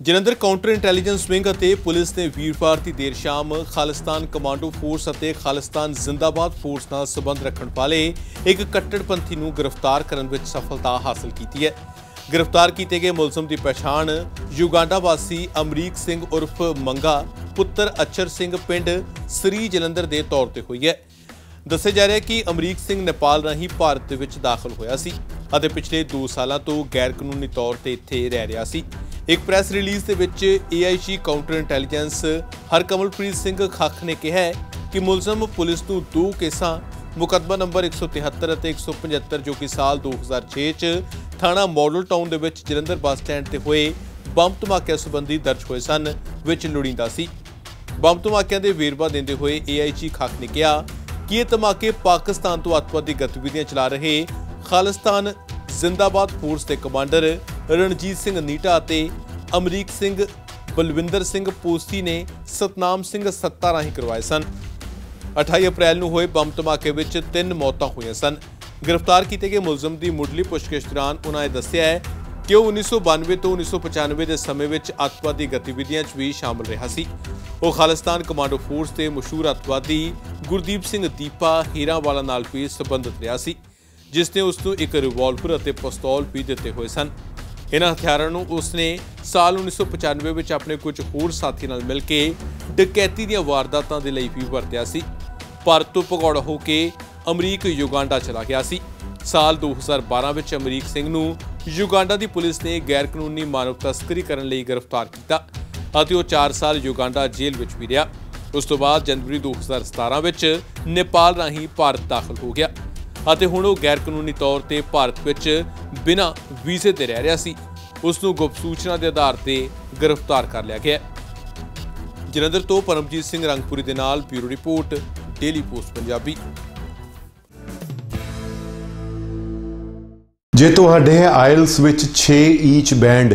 Jalandhar counter intelligence wing ਅਤੇ police ਨੇ ਵੀਰਵਾਰ ਦੀ ਦੇਰ ਸ਼ਾਮ ਖਾਲਿਸਤਾਨ ਕਮਾਂਡੋ ਫੋਰਸ ਅਤੇ ਖਾਲਿਸਤਾਨ ਜ਼ਿੰਦਾਬਾਦ ਫੋਰਸ ਨਾਲ ਸੰਬੰਧ ਰੱਖਣ ਵਾਲੇ ਇੱਕ ਕੱਟੜਪੰਥੀ ਨੂੰ ਗ੍ਰਿਫਤਾਰ ਕਰਨ ਵਿੱਚ ਸਫਲਤਾ ਹਾਸਲ ਕੀਤੀ ਹੈ। ਗ੍ਰਿਫਤਾਰ ਕੀਤੇ ਗਏ ਮੁਲਜ਼ਮ ਦੀ ਪਛਾਣ ਯੁਗਾਂਡਾ ਵਾਸੀ ਅਮਰੀਕ ਸਿੰਘ ਉਰਫ ਮੰਗਾ, ਪੁੱਤਰ ਅਚਰ ਸਿੰਘ ਪਿੰਡ ਸ੍ਰੀ ਜਲੰਧਰ ਦੇ ਤੌਰ ਤੇ ਹੋਈ ਹੈ। ਦੱਸਿਆ ਜਾ ਰਿਹਾ ਹੈ ਕਿ ਅਮਰੀਕ ਸਿੰਘ ਨੇਪਾਲ ਰਾਹੀਂ ਭਾਰਤ ਵਿੱਚ ਦਾਖਲ ਹੋਇਆ ਸੀ ਅਤੇ ਪਿਛਲੇ 2 ਸਾਲਾਂ ਤੋਂ ਗੈਰ ਕਾਨੂੰਨੀ ਤੌਰ ਤੇ ਇੱਥੇ ਰਹਿ ਰਿਹਾ ਸੀ। ਇੱਕ ਪ੍ਰੈਸ ਰਿਲੀਜ਼ ਦੇ ਵਿੱਚ AIG counter intelligence Harkamalpreet Singh Khakh ਨੇ ਕਿਹਾ ਕਿ ਮੁਲਜ਼ਮ ਪੁਲਿਸ ਨੂੰ ਦੋ ਕੇਸਾਂ, ਮੁਕੱਦਮਾ ਨੰਬਰ 173 ਅਤੇ 175 ਜੋ ਕਿ ਸਾਲ 2006 ਚ ਥਾਣਾ ਮਾਡਲ ਟਾਊਨ ਦੇ ਵਿੱਚ ਜਲੰਧਰ ਬੱਸ ਸਟੈਂਡ ਤੇ ਹੋਏ ਬੰਬ ਧਮਾਕਿਆਂ ਸੰਬੰਧੀ ਦਰਜ ਹੋਏ ਸਨ, ਵਿੱਚ ਲੋੜੀਂਦਾ ਸੀ। ਬੰਬ ਧਮਾਕਿਆਂ ਦੇ ਵੇਰਵਾ ਦਿੰਦੇ ਹੋਏ ਏਆਈਜੀ ਖੱਖ ਨੇ ਕਿਹਾ ਕਿ ਇਹ ਧਮਾਕੇ ਪਾਕਿਸਤਾਨ ਤੋਂ ਅੱਤਵਾਦੀ ਗਤੀਵਿਧੀਆਂ ਚਲਾ ਰਹੇ ਖਾਲਿਸਤਾਨ ਜ਼ਿੰਦਾਬਾਦ ਫੋਰਸ ਦੇ ਕਮਾਂਡਰ ਰਣਜੀਤ ਸਿੰਘ ਨੀਟਾ ਅਤੇ ਅਮਰੀਕ ਸਿੰਘ ਬਲਵਿੰਦਰ ਸਿੰਘ ਪੋਸਤੀ ਨੇ ਸਤਨਾਮ ਸਿੰਘ ਸੱਤਾ ਰਾਹੀਂ ਕਰਵਾਏ ਸਨ। 28 ਅਪ੍ਰੈਲ ਨੂੰ ਹੋਏ ਬੰਬ ਧਮਾਕੇ ਵਿੱਚ ਤਿੰਨ ਮੌਤਾਂ ਹੋਈਆਂ ਸਨ। ਗ੍ਰਿਫਤਾਰ ਕੀਤੇ ਗਏ ਮੁਲਜ਼ਮ ਦੀ ਮੁੱਢਲੀ ਪੁੱਛਗਿੱਛ ਦੌਰਾਨ ਉਹਨਾਂ ਨੇ ਦੱਸਿਆ ਹੈ ਕਿ ਉਹ 1992 ਤੋਂ 1995 ਦੇ ਸਮੇਂ ਵਿੱਚ ਅੱਤਵਾਦੀ ਗਤੀਵਿਧੀਆਂ 'ਚ ਵੀ ਸ਼ਾਮਲ ਰਿਹਾ ਸੀ। ਉਹ ਖਾਲਿਸਤਾਨ ਕਮਾਂਡੋ ਫੋਰਸ ਦੇ ਮਸ਼ਹੂਰ ਅੱਤਵਾਦੀ ਗੁਰਦੀਪ ਸਿੰਘ ਦੀਪਾ ਹੀਰਾਵਾਲਾ ਨਾਲ ਵੀ ਸੰਬੰਧਿਤ ਰਿਹਾ ਸੀ, ਜਿਸ ਨੇ ਉਸ ਨੂੰ ਇੱਕ ਰਿਵਾਲਵਰ ਅਤੇ ਪਿਸਤੌਲ ਵੀ ਦਿੱਤੇ ਹੋਏ ਸਨ। ਇਹਨਾਂ ਹਥਿਆਰਾਂ ਨੂੰ ਉਸ ਨੇ ਸਾਲ 1995 ਵਿੱਚ ਆਪਣੇ ਕੁਝ ਹੋਰ ਸਾਥੀ ਨਾਲ ਮਿਲ ਕੇ ਡਕੈਤੀ ਦੀਆਂ ਵਾਰਦਾਤਾਂ ਦੇ ਲਈ ਵੀ ਵਰਤਿਆ ਸੀ। ਭਾਰਤ ਤੋਂ ਭਗੌੜਾ ਹੋ ਕੇ ਅਮਰੀਕ ਯੁਗਾਂਡਾ ਚਲਾ ਗਿਆ ਸੀ। ਸਾਲ 2012 ਵਿੱਚ ਅਮਰੀਕ ਸਿੰਘ ਨੂੰ ਯੁਗਾਂਡਾ ਦੀ ਪੁਲਿਸ ਨੇ ਗੈਰ ਕਾਨੂੰਨੀ ਮਾਨਵ ਤਸਕਰੀ ਕਰਨ ਲਈ ਗ੍ਰਿਫਤਾਰ ਕੀਤਾ ਅਤੇ ਉਹ 4 ਸਾਲ ਯੁਗਾਂਡਾ ਜੇਲ੍ਹ ਵਿੱਚ ਵੀ ਰਿਹਾ। ਉਸ ਤੋਂ ਬਾਅਦ ਜਨਵਰੀ 2017 ਵਿੱਚ ਨੇਪਾਲ ਰਾਹੀਂ ਭਾਰਤ ਦਾਖਲ ਹੋ ਗਿਆ। ਅਤੇ ਹੁਣ ਉਹ ਗੈਰ ਕਾਨੂੰਨੀ ਤੌਰ ਤੇ ਭਾਰਤ ਵਿੱਚ ਬਿਨਾਂ ਵੀਜ਼ੇ ਤੇ ਰਹਿ ਰਿਹਾ ਸੀ। ਉਸ ਨੂੰ ਗੁਪਤ ਸੂਚਨਾ ਦੇ ਆਧਾਰ ਤੇ ਗ੍ਰਿਫਤਾਰ ਕਰ ਲਿਆ ਗਿਆ। ਜਲੰਧਰ ਤੋਂ ਪਰਮਜੀਤ ਸਿੰਘ ਰੰਗਪੁਰੀ ਦੇ ਨਾਲ bureau report, daily post Punjabi. ਜੇ ਤੁਹਾਡੇ ਆਇਲਸ ਵਿੱਚ 6 ਈਚ ਬੈਂਡ